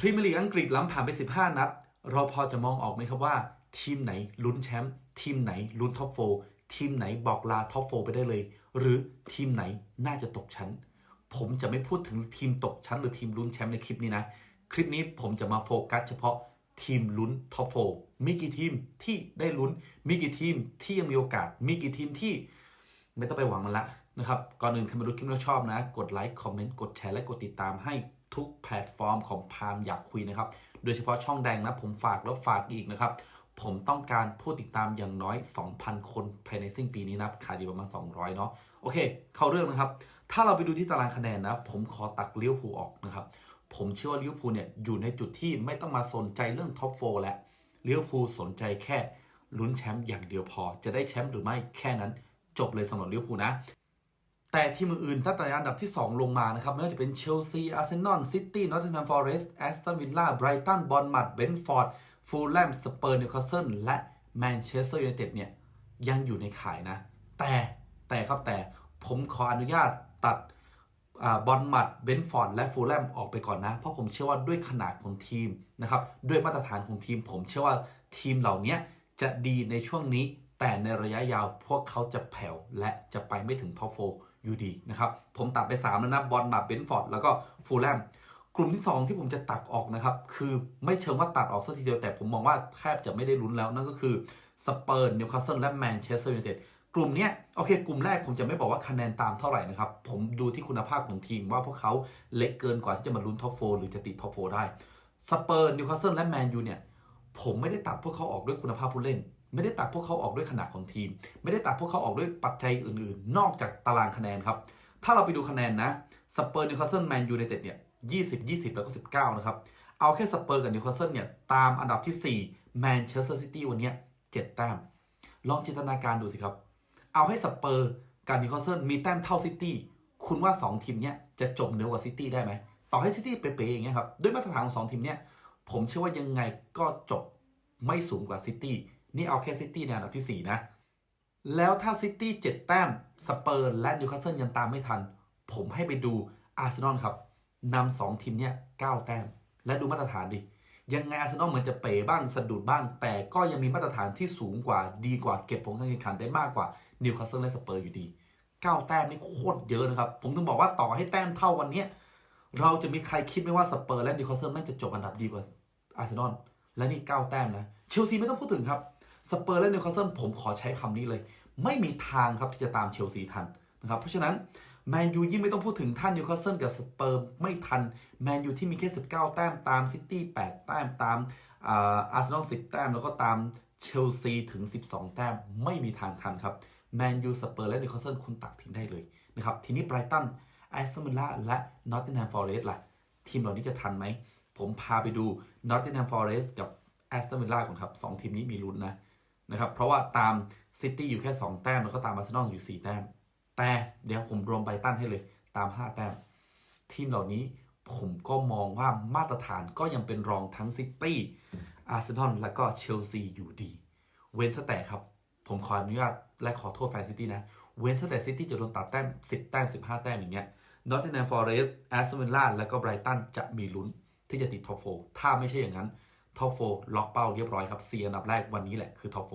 พรีเมียร์ลีกอังกฤษล้ำผ่านไป 15 นัด เราพอจะมองออกไหมครับว่า ทีมไหนลุ้นแชมป์ทีมไหนลุ้นท็อปโฟทีมไหนบอกลาท็อปโฟไปได้เลย หรือทีมไหนน่าจะตกชั้น ผมจะไม่พูดถึงทีมตกชั้นหรือทีมลุ้นแชมป์ในคลิปนี้นะ คลิปนี้ผมจะมาโฟกัสเฉพาะทีมลุ้นท็อปโฟมีกี่ทีมที่ได้ลุ้น มีกี่ทีมที่ยังมีโอกาส มีกี่ทีมที่ไม่ต้องไปหวังมันละนะครับ ก่อนอื่นใครมาดูคลิปแล้วชอบนะ กดไลค์ คอมเมนต์ กดแชร์ และกดติดตามให้ ทุกแพลตฟอร์มของพามอยากคุยนะครับ โดยเฉพาะช่องแดงนะผมฝากแล้วฝากอีกนะครับ ผมต้องการผู้ติดตามอย่างน้อย 2,000 คนภายในสิ้นปีนี้นะขายดีประมาณ 200 เนาะโอเค เข้าเรื่องนะครับ ถ้าเราไปดูที่ตารางคะแนนนะ ผมขอตักเลี้ยวภูออกนะครับ ผมเชื่อว่าเลี้ยวภูเนี่ยอยู่ในจุดที่ไม่ต้องมาสนใจเรื่องท็อปโฟแล้วเลี้ยวภูสนใจแค่ลุ้นแชมป์อย่างเดียวพอ จะได้แชมป์หรือไม่แค่นั้นจบเลยสำหรับเลี้ยวภูลนะ แต่ทีมอื่นๆตั้งแต่อันดับที่ 2 ลงมานะครับ ไม่ว่าจะเป็นเชลซีอาร์เซนอลซิตี้นอตติงแฮมฟอเรสต์แอสตันวิลล่าไบรตันบอลมัดเบนฟอร์ดฟูลแลมสเปอร์นิวคาสเซิลและแมนเชสเตอร์ยูไนเต็ดเนี่ยยังอยู่ในขายนะ แต่แต่ครับแต่ผมขออนุญาตตัดบอลมัดเบนฟอร์ดและฟูลแลมออกไปก่อนนะ เพราะผมเชื่อว่าด้วยขนาดของทีมนะครับด้วยมาตรฐานของทีม ผมเชื่อว่าทีมเหล่านี้จะดีในช่วงนี้ แต่ในระยะยาวพวกเขาจะแผ่วและจะไปไม่ถึงท็อปโฟ อยู่ดีนะครับผมตัดไป3แล้วนะบอลมาเบนฟอร์ดแล้วก็ฟูลแลมกลุ่มที่ 2 ที่ผมจะตัดออกนะครับ คือไม่เชิงว่าตัดออกสักทีเดียวแต่ผมมองว่าแทบจะไม่ได้ลุ้นแล้วนั่นก็คือสเปอร์นิวคาสเซิลและแมนเชสเตอร์ยูไนเต็ดกลุ่มเนี้ยโอเค กลุ่มแรกผมจะไม่บอกว่าคะแนนตามเท่าไหร่นะครับ ผมดูที่คุณภาพของทีมว่าพวกเขาเล็กเกินกว่าที่จะมาลุ้นท็อปโฟหรือจะติดท็อปโฟได้สเปอร์นิวคาสเซิลและแมนยูเนี่ยผมไม่ได้ตัดพวกเขาออกด้วยคุณภาพผู้เล่น ไม่ได้ตัดพวกเขาออกด้วยขนาดของทีม ไม่ได้ตัดพวกเขาออกด้วยปัจจัยอื่นๆ นอกจากตารางคะแนนครับ ถ้าเราไปดูคะแนนนะสเปอร์นิวคาสเซิลแมนยูไนเต็ดเนี่ย20 20 แล้วก็ 19 นะครับ เอาแค่สเปอร์กับนิวคาสเซิลเนี่ยตามอันดับที่4แมนเชสเตอร์ซิตี้วันนี้7แต้ม ลองจินตนาการดูสิครับ เอาให้สเปอร์กับนิวคาสเซิลมีแต้มเท่าซิตี้คุณว่า 2 ทีมเนี้ยจะจบเหนือกว่าซิตี้ได้ไหมต่อให้ซิตี้เป๊ะๆอย่างเงี้ยครับด้วยมาตรฐานของ2ทีมเนี้ยผมเชื่อว่ายังไงก็จบไม่สูงกว่าซิตี้ นี่เอาแค่ซิตี้ในอันดับที่ 4 นะ แล้วถ้าซิตี้7แต้ม สเปอร์และนิวคาสเซิลยังตามไม่ทัน ผมให้ไปดูอาร์เซนอลครับนำสองทีมเนี่ย9แต้ม และดูมาตรฐานดิ ยังไงอาร์เซนอลเหมือนจะเป๋บ้างสะดุดบ้าง แต่ก็ยังมีมาตรฐานที่สูงกว่าดีกว่าเก็บผลการแข่งขันได้มากกว่านิวคาสเซิลและสเปอร์อยู่ดี9แต้มนี่โคตรเยอะนะครับ ผมถึงบอกว่าต่อให้แต้มเท่าวันนี้เราจะมีใครคิดไหมว่าสเปอร์และนิวคาสเซิลแม่งจะจบอันดับดีกว่าอาร์เซนอลและนี่9แต้มนะเชลซีไม่ต้องพูดถึงครับ สเปอร์และนิวคาสเซิลผมขอใช้คำนี้เลย ไม่มีทางครับที่จะตามเชลซีทันนะครับเพราะฉะนั้นแมนยูยิ่งไม่ต้องพูดถึงท่านนิวคาสเซิลกับสเปอร์ไม่ทันแมนยูที่มีแค่ 19 แต้มตามซิตี้8แต้มตามอาร์เซนอล10 แต้ม แล้วก็ตามเชลซีถึง 12 แต้ม ไม่มีทางทันครับแมนยูสเปอร์และนิวคาสเซิลคุณตักทิ้งได้เลยนะครับทีนี้ไบรตันแอสตันวิลล่าและนอตติงแฮมฟอเรสต์ล่ะ ทีมเหล่านี้จะทันไหม ผมพาไปดูนอตติงแฮมฟอเรสต์กับแอสตันวิลล่าก่อนครับสองทีมนี้มีลุ้นนะ นะครับเพราะว่าตามซิตี้อยู่แค่ 2 แต้ม แล้วก็ตามอาร์เซนอลอยู่ 4 แต้ม แต่เดี๋ยวผมรวมไบรตันให้เลยตาม 5 แต้ม ทีมเหล่านี้ผมก็มองว่ามาตรฐานก็ยังเป็นรองทั้งซิตี้อาร์เซนอลและก็เชลซีอยู่ดี เว้นแต่ครับ ผมขออนุญาตและขอโทษแฟนซิตี้นะ เว้นแต่ซิตี้จะโดนตัดแต้ม 10 แต้ม 15 แต้มอย่างเงี้ยนอตติงแฮมฟอเรสต์แอสตันวิลล่าและก็ไบรตันจะมีลุ้นที่จะติดท็อปโฟถ้าไม่ใช่อย่างนั้น ท็อปโฟล็อกเป้าเรียบร้อยครับเซีอันดับแรกวันนี้แหละคือท็อปโฟ